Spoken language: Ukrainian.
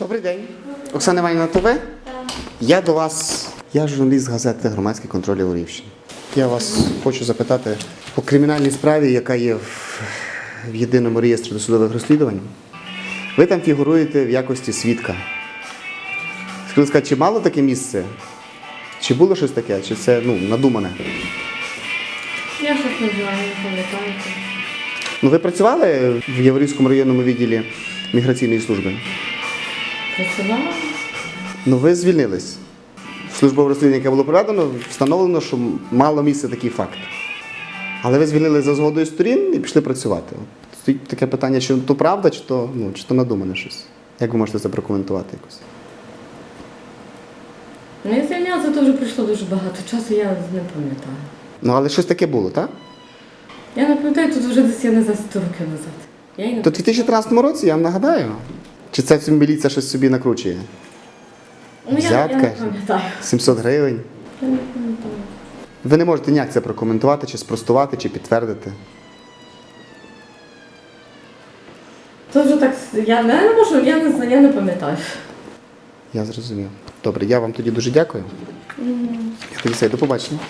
Добрий день. Оксана Іванівна, то ви? Я до вас, я журналіст газети Громадський контроль Львівщини. Я вас хочу запитати по кримінальній справі, яка є в, в єдиному реєстрі досудових розслідувань. Ви там фігуруєте в якості свідка. Скажу сказати, чи мало таке місце? Чи було щось таке, чи це ну, надумане? Я щось не знаю, не пам'ятаю. Ну, ви працювали в Яворівському районному відділі міграційної служби? Працювала? Ну, ви звільнились. Службове розслідування, яке було проведено, встановлено, що мало місце такий факт. Але ви звільнили за згодою сторін і пішли працювати. От Стоїть таке питання, чи то правда, чи то, ну, чи то надумане щось. Як ви можете це прокоментувати якось? Ну, я звільнялася, то вже пройшло дуже багато часу, я не пам'ятаю. Ну, але щось таке було, так? Я не пам'ятаю, тут вже десь я не за 100 років назад. Я не То в 2013 році, я вам нагадаю. Чи це міліція щось собі накручує? ну, я, я не пам'ятаю. 700 гривень. Я не пам'ятаю. Ви не можете ніяк це прокоментувати, чи спростувати, чи підтвердити. То вже так, я не, не можу, я не знаю, я не пам'ятаю. Я зрозумів. Добре, я вам тоді дуже дякую. Я тоді все, до побачення.